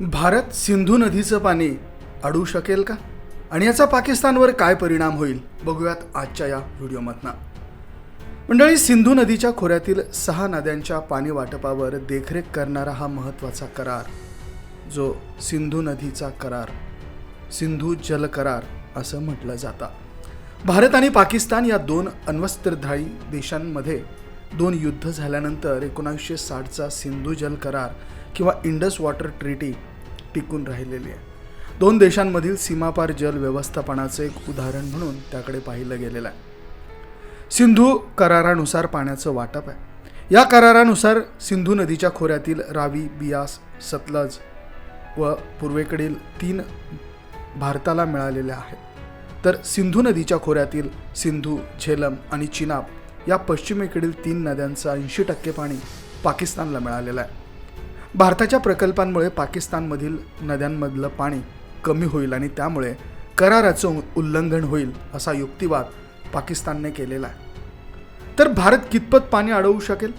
भारत सिंधू नदीचं पाणी अडवू शकेल का? आणि याचा पाकिस्तानवर काय परिणाम होईल? बघूयात आजच्या या व्हिडिओमधनं. मंडळी सिंधू नदीच्या खोऱ्यातील सहा नद्यांच्या पाणी वाटपावर देखरेख करणारा हा महत्त्वाचा करार जो सिंधू नदीचा करार सिंधू जल करार असं म्हटलं जातं. भारत आणि पाकिस्तान या दोन अण्वस्त्रधारी देशांमध्ये दोन युद्ध झाल्यानंतर एकोणावीसशे साठचा सिंधू जल करार किंवा इंडस वॉटर ट्रीटी टिकून राहिलेली आहे. दोन देशांमधील सीमापार जल व्यवस्थापनाचं एक उदाहरण म्हणून त्याकडे पाहिलं गेलेलं आहे. सिंधू करारानुसार पाण्याचं वाटप आहे. या करारानुसार सिंधू नदीच्या खोऱ्यातील रावी बियास सतलज व पूर्वेकडील तीन भारताला मिळालेल्या आहेत. तर सिंधू नदीच्या खोऱ्यातील सिंधू झेलम आणि चिनाब या पश्चिमेकडील तीन नद्यांचं ऐंशी टक्के पाणी पाकिस्तानला मिळालेलं आहे. भारताच्या प्रकल्पांमुळे पाकिस्तानमधील नद्यांमधलं पाणी कमी होईल आणि त्यामुळे कराराचं उल्लंघन होईल असा युक्तिवाद पाकिस्तानने केलेला आहे. तर भारत कितपत पाणी अडवू शकेल?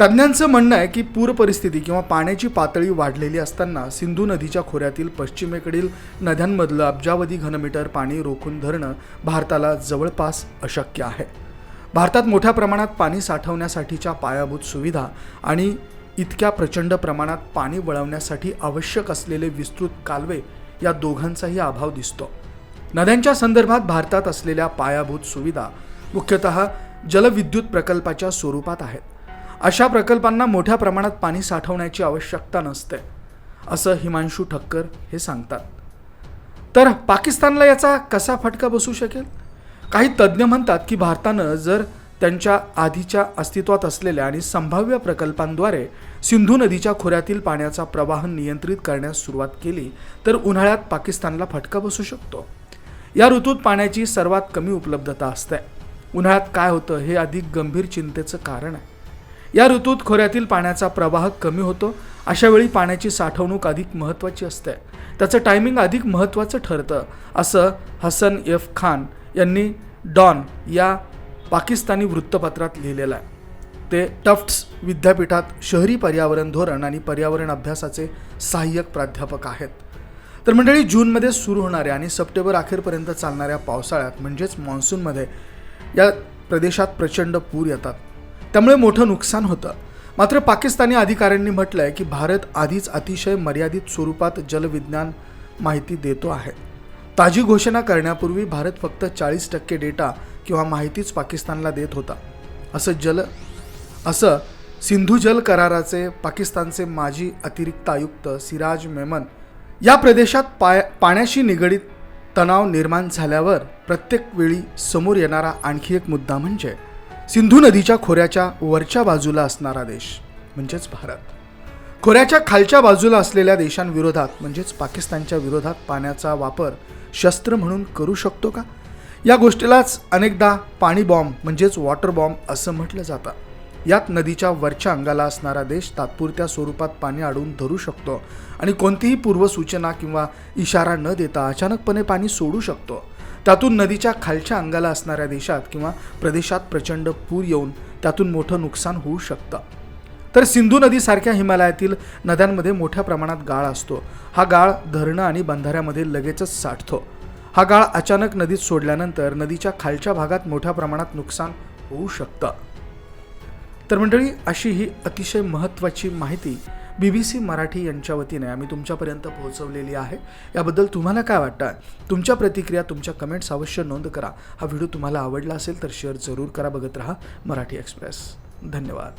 तज्ज्ञांचं म्हणणं आहे की पूर परिस्थिती किंवा पाण्याची पातळी वाढलेली असताना सिंधू नदीच्या खोऱ्यातील पश्चिमेकडील नद्यांमधलं अब्जावधी घनमीटर पाणी रोखून धरणं भारताला जवळपास अशक्य आहे. भारतात मोठ्या प्रमाणात पाणी साठवण्यासाठीच्या पायाभूत सुविधा आणि इतक्या प्रचंड प्रमाणात पाणी वळवण्यासाठी आवश्यक असलेले विस्तृत कालवे या दोघांचाही अभाव दिसतो. नद्यांच्या संदर्भात भारतात असलेल्या पायाभूत सुविधा मुख्यतः जलविद्युत प्रकल्पाच्या स्वरूपात आहेत. अशा प्रकल्पांना मोठ्या प्रमाणात पाणी साठवण्याची आवश्यकता नसते असं हिमांशू ठक्कर हे सांगतात. तर पाकिस्तानला याचा कसा फटका बसू शकेल? काही तज्ज्ञ म्हणतात की भारतानं जर त्यांच्या आधीच्या अस्तित्वात असलेल्या आणि संभाव्य प्रकल्पांद्वारे सिंधू नदीच्या खोऱ्यातील पाण्याचा प्रवाह नियंत्रित करण्यास सुरुवात केली तर उन्हाळ्यात पाकिस्तानला फटका बसू शकतो. या ऋतूत पाण्याची सर्वात कमी उपलब्धता असते. उन्हाळ्यात काय होतं हे अधिक गंभीर चिंतेचं कारण आहे. या ऋतूत खोऱ्यातील पाण्याचा प्रवाह कमी होतो अशा वेळी पाण्याची साठवणूक अधिक महत्त्वाची असते. त्याचं टायमिंग अधिक महत्त्वाचं ठरतं असं हसन एफ खान यांनी डॉन या पाकिस्तानी वृत्तपत्रात लिहिलेलं आहे. ते टफ्ट्स विद्यापीठात शहरी पर्यावरण धोरण आणि पर्यावरण अभ्यासाचे सहाय्यक प्राध्यापक आहेत. तर मंडळी जूनमध्ये सुरू होणाऱ्या आणि सप्टेंबर अखेरपर्यंत चालणाऱ्या पावसाळ्यात म्हणजेच मान्सूनमध्ये या प्रदेशात प्रचंड पूर येतात. त्यामुळे मोठं नुकसान होतं. मात्र पाकिस्तानी अधिकाऱ्यांनी म्हटलं आहे की भारत आधीच अतिशय मर्यादित स्वरूपात जलविज्ञान माहिती देतो आहे. ताजी घोषणा करण्यापूर्वी भारत फक्त चाळीस टक्के डेटा किंवा माहितीच पाकिस्तानला देत होता. असं जल असं सिंधू जल कराराचे पाकिस्तानचे माजी अतिरिक्त आयुक्त सिराज मेमन या प्रदेशात पाय पाण्याशी निगडीत तणाव निर्माण झाल्यावर प्रत्येक वेळी समोर येणारा आणखी एक मुद्दा म्हणजे सिंधू नदीच्या खोऱ्याच्या वरच्या बाजूला असणारा देश म्हणजेच भारत. खोऱ्याच्या खालच्या बाजूला असलेल्या देशांविरोधात म्हणजेच पाकिस्तानच्या विरोधात पाण्याचा वापर शस्त्र म्हणून करू शकतो का? या गोष्टीलाच अनेकदा पाणी बॉम्ब म्हणजेच वॉटर बॉम्ब असं म्हटलं जातं. यात नदीच्या वरच्या अंगाला असणारा देश तात्पुरत्या स्वरूपात पाणी अडवून धरू शकतो आणि कोणतीही पूर्वसूचना किंवा इशारा न देता अचानकपणे पाणी सोडू शकतो. त्यातून नदीच्या खालच्या अंगाला असणाऱ्या देशात किंवा प्रदेशात प्रचंड पूर येऊन त्यातून मोठं नुकसान होऊ शकतं. तर सिंधू नदीसारख्या हिमालयातील नद्यांमध्ये मोठ्या प्रमाणात गाळ असतो. हा गाळ धरणं आणि बंधाऱ्यामध्ये लगेचच साठतो. हा गाळ अचानक नदीत सोडल्यानंतर नदीच्या खालच्या भागात मोठ्या प्रमाणात नुकसान होऊ शकतं. तर मंडळी अशी ही अतिशय महत्त्वाची माहिती बी बी सी मराठी यांच्या वतीने आम्ही तुमच्यापर्यंत पोहोचवलेली आहे. याबद्दल तुम्हाला काय वाटतं? तुमच्या प्रतिक्रिया तुमच्या कमेंट्स अवश्य नोंद करा. हा व्हिडिओ तुम्हाला आवडला असेल तर शेअर जरूर करा. बघत राहा मराठी एक्सप्रेस धन्यवाद.